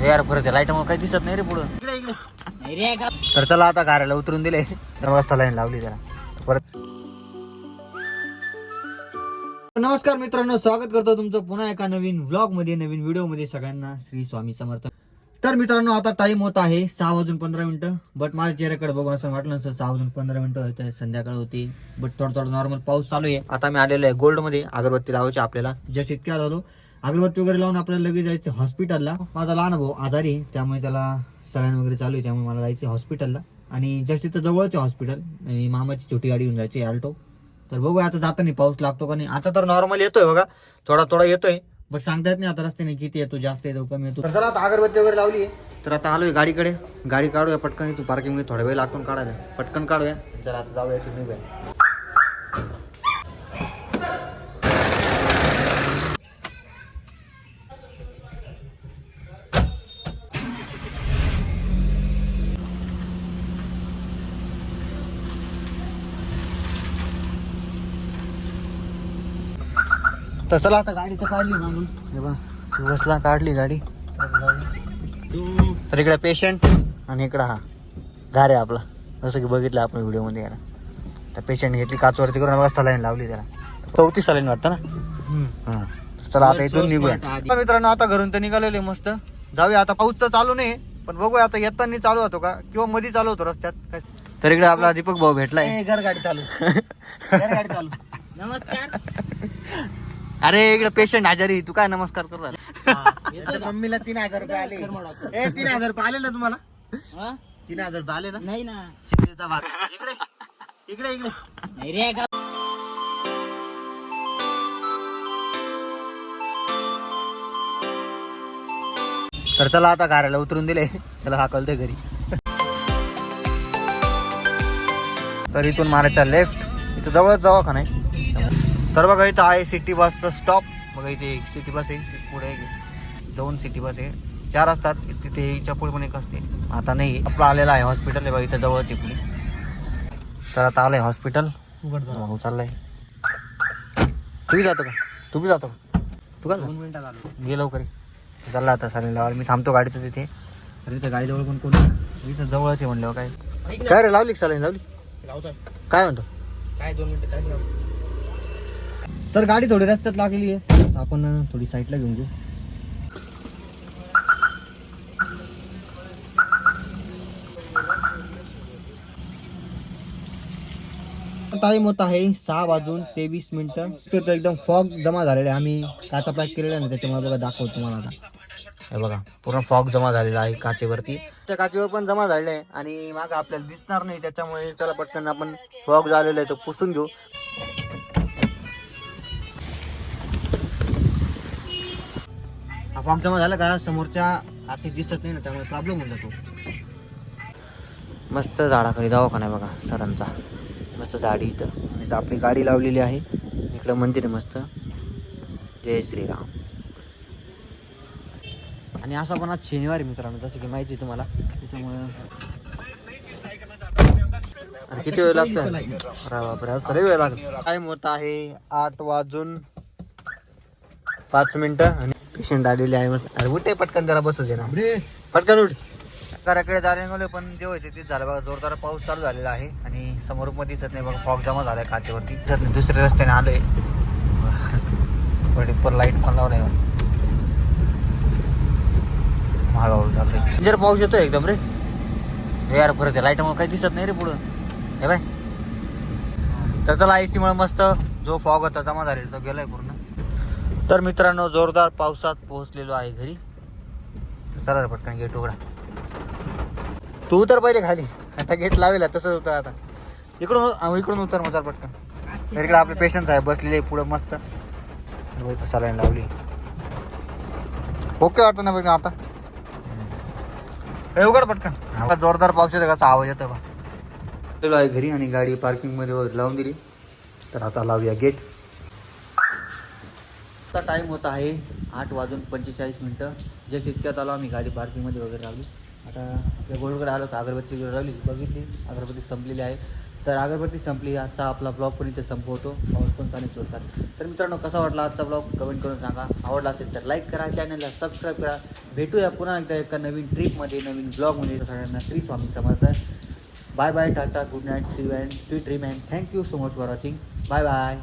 यार परत लाइट मग काही दिसत नाही रे पुढं. तर चला आता गाऱ्याला उतरून दिले. तर मला सलाईन लावली त्याला. परत नमस्कार मित्रांनो स्वागत करतो तुमचं पुन्हा एका नवीन व्लॉगमध्ये नवीन व्हिडिओमध्ये सगळ्यांना. श्री स्वामी समर्थ. तर मित्रांनो आता टाइम होत आहे सहा वाजून पंधरा मिनिटं. बट माझ्या चेहऱ्याकडे बघून असं वाटलं नसतं सहा वाजून पंधरा मिनिटं होते संध्याकाळ होती. बट थोडं थोडं नॉर्मल पाऊस चालू आहे. आता मी आलेलो आहे गोल्डमध्ये अगरबत्ती लावायची आपल्याला. जस्ट इतक्या झालो अगरबत्ती वगैरे लावून आपल्याला लगेच जायचं हॉस्पिटलला माझा लहान भाऊ आजारी आहे, त्यामुळे त्याला सलाईन वगैरे चालू आहे त्यामुळे मला जायचं हॉस्पिटलला आणि जस्ट तिथं जवळच आहे हॉस्पिटल आणि मामाची छोटी गाडी घेऊन जायची अल्टो तर बघूया आता जाताना पाऊस लागतो का नाही. आता तर नॉर्मल येतोय बघा. थोडा थोडा येतोय. बट सांगता येत नाही आता रस्त्याने किती येतो जास्त येतो कमी येतो. तर चला आता अगरबत्ती वगैरे लावली आहे. तर आता आलोय गाडीकडे. गाडी काढूया पटकन तू पार्किंगमध्ये थोडा वेळ लागतो काढायला. पटकन काढूया. जर आता जाऊया तुम्ही तर चला आता गाडी तर काढली मागून हे बसला काढली गाडी. तर इकडे पेशंट आणि इकडं हा. घारे आपला. जसं की बघितलं आपण व्हिडिओमध्ये याला तर पेशंट घेतली काचवरती करून बघा सलाईन लावली त्याला. चौथी सलाईन वाटतं ना? हा. चला आता इथून निघूया. तर मित्रांनो आता घरून तर निघालेले मस्त. जाऊया आता पाऊस तर चालू नाही पण बघूया आता येताना चालू होतो का? किंवा मध्ये चालू होतो रस्त्यात. काय? तर इकडे आपला दीपक भाऊ भेटलाय. घर गाडी चालू. घर गाडी चालू. नमस्कार. अरे इकडे पेशंट आजारी तू काय नमस्कार करू राहिला? मम्मीला तीन हजार रुपये आले. ए, तीन हजार रुपये आले ना तुम्हाला? हा? तीन हजार रुपये आले ना? नाही ना. शिकलेचा भाग. इकडे इकडे इकडे. नाही रे का तर चला आता घराला उतरून दिले. त्याला हाकलते घरी. तर इथून मारायचा लेफ्ट इथं जवळच दवाखाना आहे. तर बघा इथं आहे सिटी बसचा स्टॉप बघा इथे एक सिटी बस आहे पुढे दोन सिटी बस आहे. चार असतात तिथे हिच्या पुढे पण एक असते. आता नाही आपलं आलेलं आहे हॉस्पिटल आहे बघा इथं जवळच आहे पुढे तर आता आलंय हॉस्पिटल हो चाललंय. तू बी जातो का? तू बी जातो का? तू का दोन मिनिटात आलो. गे लवकर. चालला आता लावायला. मी थांबतो गाडीतच इथे. अरे इथं गाडी जवळ पण कोण. इथं जवळच आहे म्हणल्यावर काय? काय रे लावली साली लावली? लावतोय काय म्हणतो? काय दोन मिनिटं काय लावतो तर गाडी थोडी रस्त्यात लागलेली आहे. तर आपण थोडी साईडला घेऊन घेऊ टाइम होत आहे सहा वाजून तेवीस मिनिटं. तिथं एकदम फॉग जमा झालेला आहे. आम्ही काचा पॅक केलेला आहे ना त्याच्यामुळे बघा दाखवतो तुम्हाला आता. हे बघा पूर्ण फॉग जमा झालेला आहे काचेवरती. त्या काचेवर पण जमा झालेला आहे आणि मागं आपल्याला दिसणार नाही त्याच्यामुळे चला पटकन आपण फॉग झालेला आहे तो पुसून घेऊ. हा फॉर्म जमा झाला का? समोरच्या आर्थिक दिसत नाही ना त्यामुळे प्रॉब्लेम होऊन जातो. मस्त झाडाखाली दवाखाना आहे बघा सरांचा. मस्त झाडी इथं. इथं आपली गाडी लावलेली आहे. इकडं मंदिर आहे मस्त. जय श्रीराम. आणि असा पण आज शनिवारी मित्रांनो जसं की माहिती आहे तुम्हाला. त्याच्यामुळं अरे किती वेळ लागतो बापरे तरी वेळ लागतो टाइम होत आहे? आठ वाजून पाच मिनिटं. आणि पेशंट आलेले आहे मस्त अरे उठे पटकन जरा बसू दे ना. पटकन उठ. घराकडे दारे गेलो पण जे व्हायचे तेच झालं बघा जोरदार पाऊस चालू झालेला आहे आणि समोर पण दिसत नाही बघा फॉग जमा झालाय काचेवरती. दिसत नाही दुसऱ्या रस्त्याने आलोय. पण लाइट पण लावलाय महागावर चाललंय. जर पाऊस येतोय एकदम रे. यार परत लाइट मग काही दिसत नाही रे पुढं. हे बाय. तर चला आय मुळे मस्त. जो फॉग होता जमा झालेला तो गेलाय पूर्ण. तर मित्रांनो जोरदार पावसात पोहोचलेलो आहे घरी. चला पटकन गेट उघडा. तू उतर पहिले खाली. आता गेट लावेल तसंच उतर आता. इकडून इकडून उतर मजार पटकन. इकडे आपले पेशंट आहे बसलेले पुढं मस्त. सलाईन लावली. ओके वाटतं ना बघ आता? उघड पटकन. आता जोरदार पाऊस येतो कसा आवाज येतो बा आहे घरी आणि गाडी पार्किंगमध्ये वगैरे लावून दिली. तर आता लावूया गेट. आत्ता टाईम होत आहे आठ वाजून पंचेचाळीस मिनटं. जस्ट इतक्यात आलो आम्ही गाडी पार्किंगमध्ये वगैरे लावली आता आपल्या गोळकडे आलो तर अगरबत्ती वगैरे लावली बघितली. अगरबत्ती संपलेली आहे. तर अगरबत्ती संपली आजचा आपला ब्लॉग पण इथे संपवतो. पाऊस पण चांगली जोरदार. तर मित्रांनो कसा वाटला आजचा ब्लॉग कमेंट करून सांगा. आवडला असेल तर लाईक करा चॅनलला सबस्क्राईब करा. भेटूया पुन्हा एकदा एका नवीन ट्रिपमध्ये नवीन ब्लॉगमध्ये सगळ्यांना Shri Swami Samarth. Bye bye tata good night see and sweet dream and thank you so much for watching bye bye